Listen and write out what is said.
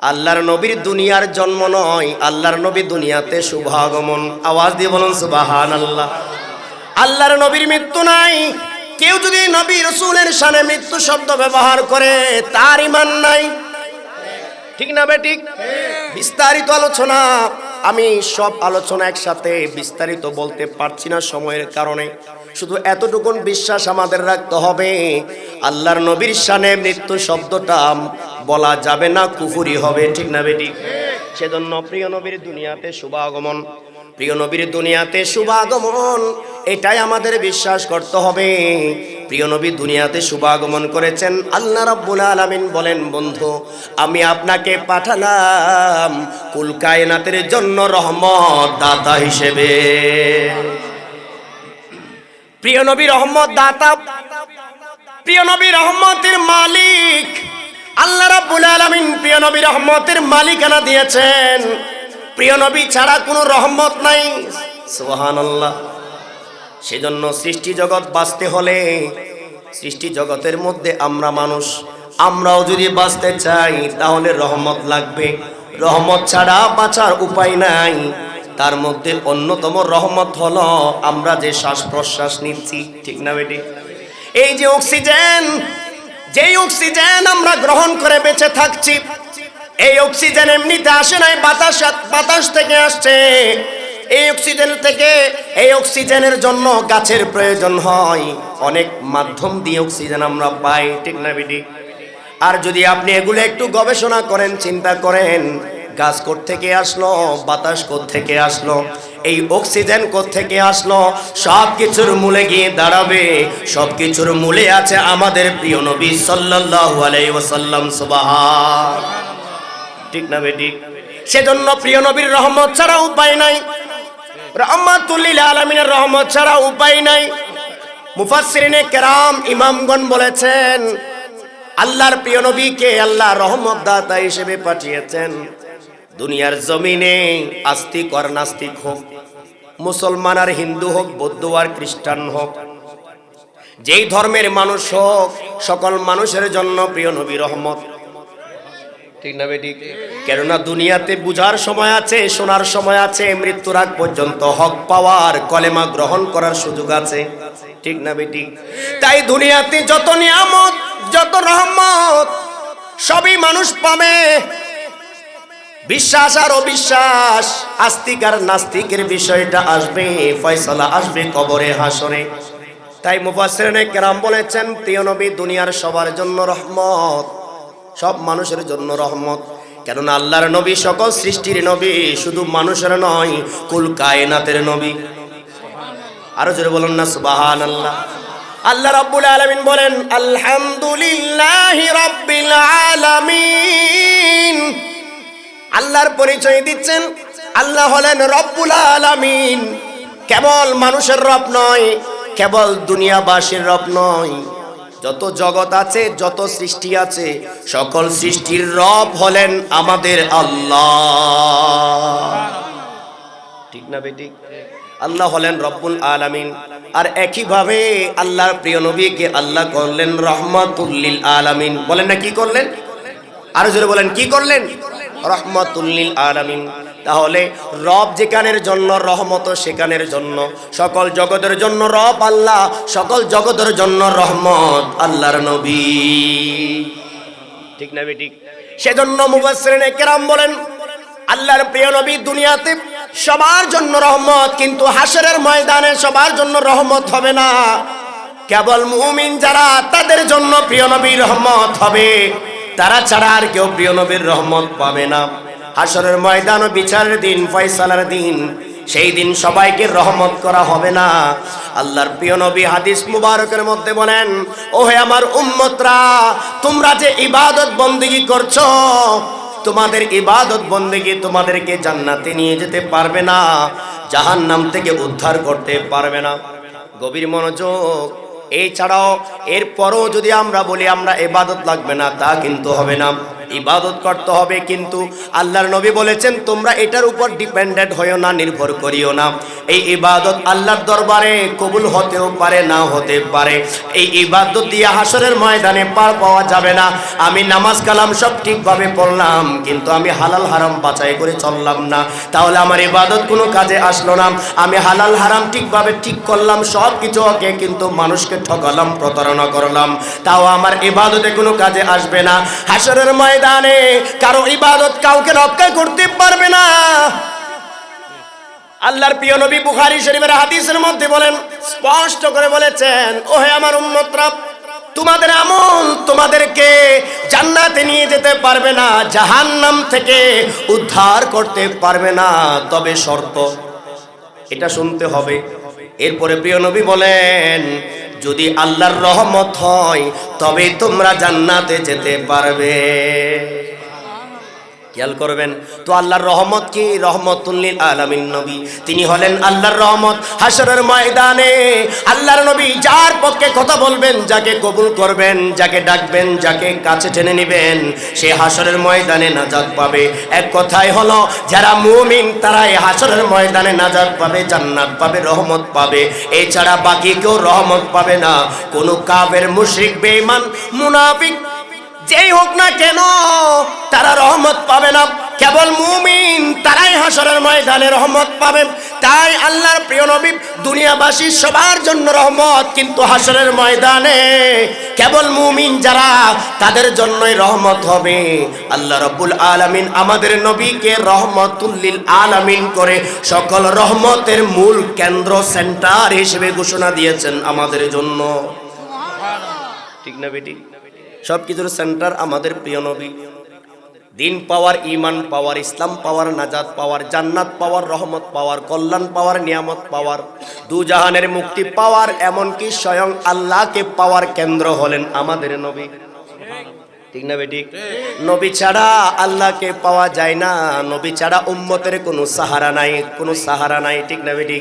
আল্লাহর নবীর দুনিয়ার জন্ম নয়, আল্লাহর নবী দুনিয়াতে শুভাগমন। আওয়াজ দিয়ে বলুন সুবাহান আল্লাহ আল্লাহর নবীর মৃত্যু নাই। কেউ যদি নবী রসুলের সানে মৃত্যু শব্দ ব্যবহার করে, তার ইমান নাই। ঠিক না বে, ঠিক? বিস্তারিত আলোচনা। আমি সব আলোচনা একসাথে বিস্তারিত বলতে পারছি না সময়ের কারণে। শুধু এতটুকুন বিশ্বাস আমাদের রাখতে হবে। আল্লাহর নবীর শানে মৃত্যু শব্দটা বলা যাবে না, কুফুরি হবে, ঠিক না বেটি? সেজন্য প্রিয় নবীর দুনিয়াতে শুভাগমন, প্রিয় নবীর দুনিয়াতে শুভাগমন, এটাই আমাদের বিশ্বাস করতে হবে। প্রিয় নবী দুনিয়াতে শুভাগমন করেছেন, আল্লাহ রাব্বুল আলামিন বলেন, বন্ধু, আমি আপনাকে পাঠালাম কুল কায়নাতের জন্য রহমত দাতা হিসেবে। প্রিয় নবী রহমত দাতা, প্রিয় নবী রহমতের মালিক আল্লাহ রাব্বুল আলামিন প্রিয় নবী রহমতের মালিকানা দিয়েছেন। প্রিয় নবী ছাড়া কোনো রহমত নাই। সুবহানাল্লাহ। সেজন্য সৃষ্টি জগৎ বাঁচতে হলে সৃষ্টি জগতের মধ্যে আমরা মানুষ। আমরাও যদি বাঁচতে চাই, তাহলে রহমত লাগবে। রহমত ছাড়া বাঁচার উপায় নাই। তার মধ্যে অন্যতম রহমত হলো আমরা যে শ্বাস প্রশ্বাস নিচ্ছি। ঠিক না বেটি? এই যে অক্সিজেন যেই অক্সিজেন আমরা গ্রহণ করে বেঁচে থাকছি, এই অক্সিজেন এমনিতে আসে নাই, বাতাস বাতাস থেকে আসছে। এই অক্সিজেন থেকে, এই অক্সিজেনের জন্য গাছের প্রয়োজন হয়। অনেক মাধ্যম দিয়ে অক্সিজেন আমরা পাই, ঠিক না বিডি আর যদি আপনি এগুলো একটু গবেষণা করেন, চিন্তা করেন, গাছ থেকে আসলো, বাতাস থেকে আসলো এই অক্সিজেন থেকে আসলো? সব কিছুর মূলে গিয়ে দাঁড়াবে। সব কিছুর মূলে আছে আমাদের প্রিয় নবী সাল্লাল্লাহু আলাইহি ওয়াসাল্লাম, সুবহান। ঠিক না বেটি? সেজন্য প্রিয় নবীর রহমত ছাড়া উপায় নাই। রহমাতুল্লিল আলমিনের রহমত ছাড়া উপায় নাই। মুফাসসিরিনে কেরাম ইমামগণ বলেছেন, আল্লাহর প্রিয় নবীকে আল্লাহ রহমত দাতা হিসেবে পাঠিয়েছেন। দুনিয়ার জমিনে আস্তিক আর নাস্তিক হোক মুসলমান আর হিন্দু হোক, বৌদ্ধ আর খ্রিস্টান হোক, যেই ধর্মের মানুষ হোক, সকল মানুষের জন্য প্রিয় নবী রহমত। ঠিক না বেটি? কেননা দুনিয়াতে বুঝার সময় আছে, শোনার সময় আছে, মৃত্যুর আগ পর্যন্ত হক পাওয়ার, কলেমা গ্রহণ করার সুযোগ আছে। ঠিক না বেটি? তাই দুনিয়াতে যত নিয়ামত, যত রহমত, সবই মানুষ পাবে। বিশ্বাস আর অবিশ্বাস, আস্তিক আর নাস্তিকের বিষয়টা আসবে, ফয়সালা আসবে কবরে, হাসরে। তাই মুফাসসিরিনে কেরাম বলেছেন, প্রিয় নবী, দুনিয়ার সবার জন্য রহমত, সব মানুষের জন্য রহমত। কেননা আল্লাহর নবী সকল সৃষ্টির নবী, শুধু মানুষের নয়, কুল কায়নাতের নবী। আরও জোরে বলুন না সুবাহান আল্লাহ আল্লাহ রাব্বুল আলামিন বলেন, আলহামদুলিল্লাহ রাব্বিল আলামিন। আল্লাহর পরিচয় দিচ্ছেন। আল্লাহ হলেন রব্বুল আলামিন। কেবল মানুষের রব নয়, কেবল দুনিয়াবাসীর রব নয়। যত জগৎ আছে, যত সৃষ্টি আছে, সকল সৃষ্টির রব হলেন আমাদের আল্লাহ। ঠিক না বেটি? আল্লাহ হলেন রব্বুল আলামিন। আর একইভাবে আল্লাহর প্রিয় নবীকে আল্লাহ করলেন রহমাতুল্লিল আলামিন। বলেন না কি করলেন? আরও জোরে বলেন, কি করলেন? রহমাতুল্লিল আলামিন। তাহলে রব যেখানের জন্য রহমত, সেখানের জন্য। সকল জগতের জন্য রব আল্লাহ, সকল জগতের জন্য রহমত আল্লাহর নবী। ঠিক না বেটি সেজন্য মুফাসসিরিনে কেরাম বলেন, আল্লাহর প্রিয় নবী দুনিয়াতে সবার জন্য রহমত, কিন্তু হাসরের ময়দানে সবার জন্য রহমত হবে না। কেবল মুমিন যারা, তাদের জন্য প্রিয় নবীর রহমত হবে। তারা ছাড়া আর কেউ প্রিয় নবীর রহমত পাবে না। হাসরের ময়দান ও বিচারের দিন, ফয়সালার দিন, সেই দিন সবাইকে রহমত করা হবে না। আল্লাহর প্রিয় নবী হাদিস মুবারকের মধ্যে বলেন ও হে আমার উম্মতরা, তোমরা যে ইবাদত বন্দিগি করছ, তোমাদের ইবাদত বন্দিগি তোমাদেরকে জান্নাতে নিয়ে যেতে পারবে না, জাহান্নাম থেকে উদ্ধার করতে পারবে না। গভীর মনোযোগ এই ছাড়াও এরপরও যদি আমরা বলি আমরা এবাদত লাগবে না তা কিন্তু হবে না। ইবাদত করতে হবে, কিন্তু আল্লাহর নবী বলেছেন, তোমরা এটার উপর ডিপেন্ডেন্ট হয়েও না, নির্ভর করিও না। এই ইবাদত আল্লাহর দরবারে কবুল হতেও পারে, না হতে পারে। এই ইবাদত দিয়ে হাসরের ময়দানে পার পাওয়া যাবে না। আমি নামাজ কালাম সব ঠিকভাবে পড়লাম, কিন্তু আমি হালাল হারাম বাছাই করে চললাম না। তাহলে আমার ইবাদত কোনো কাজে আসলো না। আমি হালাল হারাম ঠিকভাবে ঠিক করলাম, সব কিছু ওকে, কিন্তু মানুষকে ঠকালাম, প্রতারণা করলাম। তাও আমার ইবাদতে কোনো কাজে আসবে না। হাসরের ময়দানে কারও ইবাদত কাউকে রক্ষা করতে পারবে না। আল্লাহর প্রিয় নবী বুখারী শরীফের হাদিসের মধ্যে বলেন, স্পষ্ট করে বলেছেন, ওহে আমার উম্মতরা, তোমাদের আমল তোমাদেরকে জান্নাতে নিয়ে যেতে পারবে না, জাহান্নাম থেকে উদ্ধার করতে পারবে না, তবে শর্ত, এটা শুনতে হবে। এরপরে প্রিয় নবী বলেন যদি আল্লাহর রহমত হয় তবে তোমরা জান্নাতে যেতে পারবে। খেয়াল করবেন, তো আল্লাহর রহমত কি? রহমতুল্লিল আলামিন নবী। তিনি হলেন আল্লাহর রহমত হাসরের ময়দানে। আল্লাহর নবী যার পক্ষে কথা বলবেন, যাকে কবুল করবেন, যাকে ডাকবেন, যাকে কাছে টেনে নেবেন, সে হাসরের ময়দানে নাজাত পাবে। এক কথাই হলো, যারা মুমিন তারা এই হাসরের ময়দানে নাজাত পাবে, জান্নাত পাবে, রহমত পাবে। এছাড়া বাকি কেউ রহমত পাবে না। কোনো কাবের মুশরিক, বেঈমান, মুনাফিক যেই হোক না কেন তারা রহমত পাবে না। কেবল মুমিন তারাই হাসরের ময়দানে রহমত পাবেন তাই আল্লাহর প্রিয় নবী দুনিয়াবাসী সবার জন্য রহমত কিন্তু হাসরের ময়দানে কেবল মুমিন যারা তাদের জন্যই রহমত হবে। আল্লাহ রব্বুল আলামিন আমাদের নবীকে রহমতুল্লিল আলামিন করে সকল রহমতের মূল কেন্দ্র সেন্টার হিসেবে ঘোষণা দিয়েছেন আমাদের জন্য। ঠিক না বেটি? সব কিছুর সেন্টার আমাদের প্রিয় নবী। দিন পাওয়ার ইমান পাওয়ার, ইসলাম পাওয়ার নাজাদ পাওয়ার, জান্নাত পাওয়ার, রহমত পাওয়ার, কল্যাণ পাওয়ার, নিয়ামত পাওয়ার, দু জাহানের মুক্তি পাওয়ার, এমনকি স্বয়ং আল্লাহকে পাওয়ার কেন্দ্র হলেন আমাদের নবী। ঠিক না বেটি? নবী ছাড়া আল্লাহকে পাওয়া যায় না। নবী ছাড়া উম্মতের কোনো সাহারা নাই, কোনো সাহারা নাই। ঠিক না বেটি?